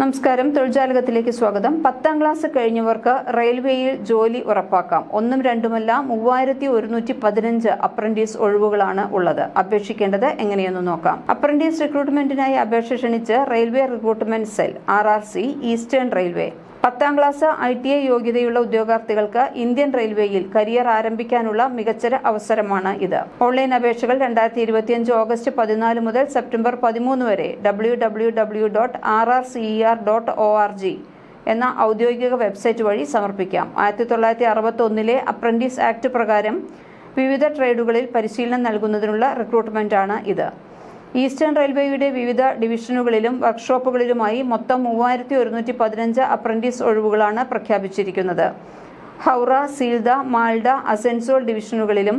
നമസ്കാരം. തൊഴിൽജാലകത്തിലേക്ക് സ്വാഗതം. പത്താം ക്ലാസ് കഴിഞ്ഞവർക്ക് റെയിൽവേയിൽ ജോലി ഉറപ്പാക്കാം. ഒന്നും രണ്ടുമല്ല മൂവായിരത്തി ഒരുന്നൂറ്റി പതിനഞ്ച് അപ്രന്റീസ് ഒഴിവുകളാണ് ഉള്ളത്. അപേക്ഷിക്കേണ്ടത് എങ്ങനെയെന്ന് നോക്കാം. അപ്രന്റീസ് റിക്രൂട്ട്മെന്റിനായി അപേക്ഷ ക്ഷണിച്ച് railway recruitment cell R R C eastern railway. പത്താം ക്ലാസ് ഐ ടി ഐ യോഗ്യതയുള്ള ഉദ്യോഗാർത്ഥികൾക്ക് ഇന്ത്യൻ റെയിൽവേയിൽ കരിയർ ആരംഭിക്കാനുള്ള മികച്ച അവസരമാണ് ഇത്. ഓൺലൈൻ അപേക്ഷകൾ രണ്ടായിരത്തി ഇരുപത്തിയഞ്ച് ഓഗസ്റ്റ് പതിനാല് മുതൽ സെപ്റ്റംബർ പതിമൂന്ന് വരെ. W W W dot R R C R dot O R G എന്ന ഔദ്യോഗിക വെബ്സൈറ്റ് വഴി സമർപ്പിക്കാം. ആയിരത്തി തൊള്ളായിരത്തി അറുപത്തി ഒന്നിലെ അപ്രന്റീസ് ആക്ട് പ്രകാരം വിവിധ ട്രേഡുകളിൽ പരിശീലനം നൽകുന്നതിനുള്ള റിക്രൂട്ട്മെന്റാണ് ഇത്. ഈസ്റ്റേൺ റെയിൽവേയുടെ വിവിധ ഡിവിഷനുകളിലും വർക്ക്ഷോപ്പുകളിലുമായി മൊത്തം മൂവായിരത്തി ഒരുന്നൂറ്റി പതിനഞ്ച് അപ്രന്റീസ് ഒഴിവുകളാണ് പ്രഖ്യാപിച്ചിരിക്കുന്നത്. ഹൗറ സീൽദ മാൾഡ അസെൻസോൾ ഡിവിഷനുകളിലും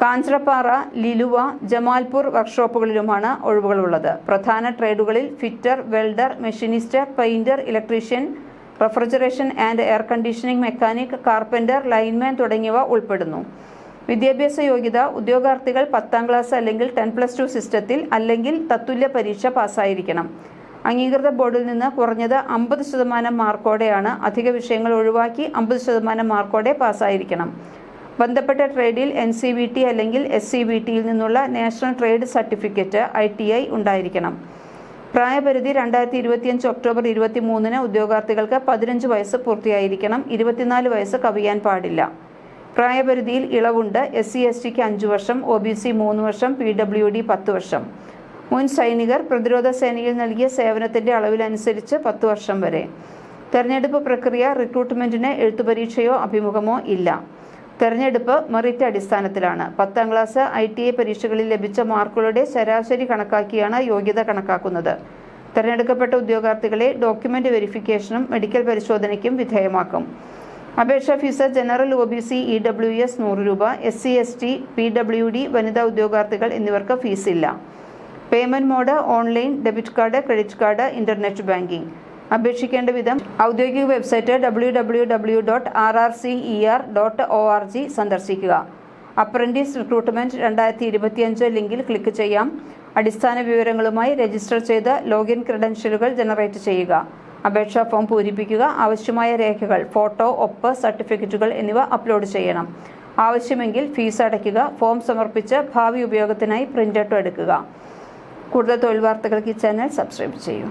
കാഞ്ചറപ്പാറ ലിലുവ ജമാൽപൂർ വർക്ക്ഷോപ്പുകളിലുമാണ് ഒഴിവുകളുള്ളത്. പ്രധാന ട്രേഡുകളിൽ fitter welder machinist painter electrician refrigeration and air conditioning mechanic carpenter lineman തുടങ്ങിയവ ഉൾപ്പെടുന്നു. വിദ്യാഭ്യാസ യോഗ്യത ഉദ്യോഗാർത്ഥികൾ പത്താം ക്ലാസ് അല്ലെങ്കിൽ ടെൻ പ്ലസ് ടു സിസ്റ്റത്തിൽ അല്ലെങ്കിൽ തത്തുല്യ പരീക്ഷ പാസ്സായിരിക്കണം. അംഗീകൃത ബോർഡിൽ നിന്ന് കുറഞ്ഞത് അമ്പത് ശതമാനം മാർക്കോടെയാണ് അധിക വിഷയങ്ങൾ ഒഴിവാക്കി അമ്പത് ശതമാനം മാർക്കോടെ പാസ്സായിരിക്കണം. ബന്ധപ്പെട്ട ട്രേഡിൽ എൻ സി ബി ടി അല്ലെങ്കിൽ എസ് സി ബി ടിയിൽ നിന്നുള്ള national trade certificate I T I ഉണ്ടായിരിക്കണം. പ്രായപരിധി രണ്ടായിരത്തി ഇരുപത്തിയഞ്ച് ഒക്ടോബർ ഇരുപത്തി മൂന്നിന് ഉദ്യോഗാർത്ഥികൾക്ക് പതിനഞ്ച് വയസ്സ് പൂർത്തിയായിരിക്കണം. ഇരുപത്തിനാല് വയസ്സ് കവിയാൻ പാടില്ല. പ്രായപരിധിയിൽ ഇളവുണ്ട്. എസ് സി എസ് ടിക്ക് അഞ്ച് വർഷം ഒ ബി സി മൂന്ന് വർഷം പി ഡബ്ല്യു ഡി പത്ത് വർഷം. മുൻ സൈനികർ പ്രതിരോധ സേനയിൽ നൽകിയ സേവനത്തിന്റെ അളവിലനുസരിച്ച് പത്ത് വർഷം വരെ. തെരഞ്ഞെടുപ്പ് പ്രക്രിയ റിക്രൂട്ട്മെന്റിന് എഴുത്തുപരീക്ഷയോ അഭിമുഖമോ ഇല്ല. തെരഞ്ഞെടുപ്പ് മെറിറ്റ് അടിസ്ഥാനത്തിലാണ്. പത്താം ക്ലാസ് ഐ ടി ഐ പരീക്ഷകളിൽ ലഭിച്ച മാർക്കുകളുടെ ശരാശരി കണക്കാക്കിയാണ് യോഗ്യത കണക്കാക്കുന്നത്. തെരഞ്ഞെടുക്കപ്പെട്ട ഉദ്യോഗാർത്ഥികളെ ഡോക്യുമെന്റ് വെരിഫിക്കേഷനും മെഡിക്കൽ പരിശോധനയ്ക്കും വിധേയമാക്കും. അപേക്ഷാ fees general O B C E W S നൂറ് രൂപ S C S T P W D വനിതാ ഉദ്യോഗാർത്ഥികൾ എന്നിവർക്ക് ഫീസില്ല. Payment mode online debit card credit card internet banking. അപേക്ഷിക്കേണ്ട വിധം ഔദ്യോഗിക website W W W dot R R C E R dot O R G സന്ദർശിക്കുക. Apprentice recruitment രണ്ടായിരത്തി ഇരുപത്തിയഞ്ച് ലിങ്കിൽ ക്ലിക്ക് ചെയ്യാം. അടിസ്ഥാന വിവരങ്ങളുമായി രജിസ്റ്റർ ചെയ്ത് ലോഗിൻ ക്രെഡൻഷ്യലുകൾ ജനറേറ്റ് ചെയ്യുക. അപേക്ഷാ ഫോം പൂരിപ്പിക്കുക. ആവശ്യമായ രേഖകൾ ഫോട്ടോ ഒപ്പ് സർട്ടിഫിക്കറ്റുകൾ എന്നിവ അപ്ലോഡ് ചെയ്യണം. ആവശ്യമെങ്കിൽ ഫീസ് അടയ്ക്കുക. ഫോം സമർപ്പിച്ച് ഭാവി ഉപയോഗത്തിനായി പ്രിന്റ് ഔട്ട് എടുക്കുക. കൂടുതൽ തൊഴിൽ വാർത്തകൾക്ക് ഈ ചാനൽ സബ്സ്ക്രൈബ് ചെയ്യൂ.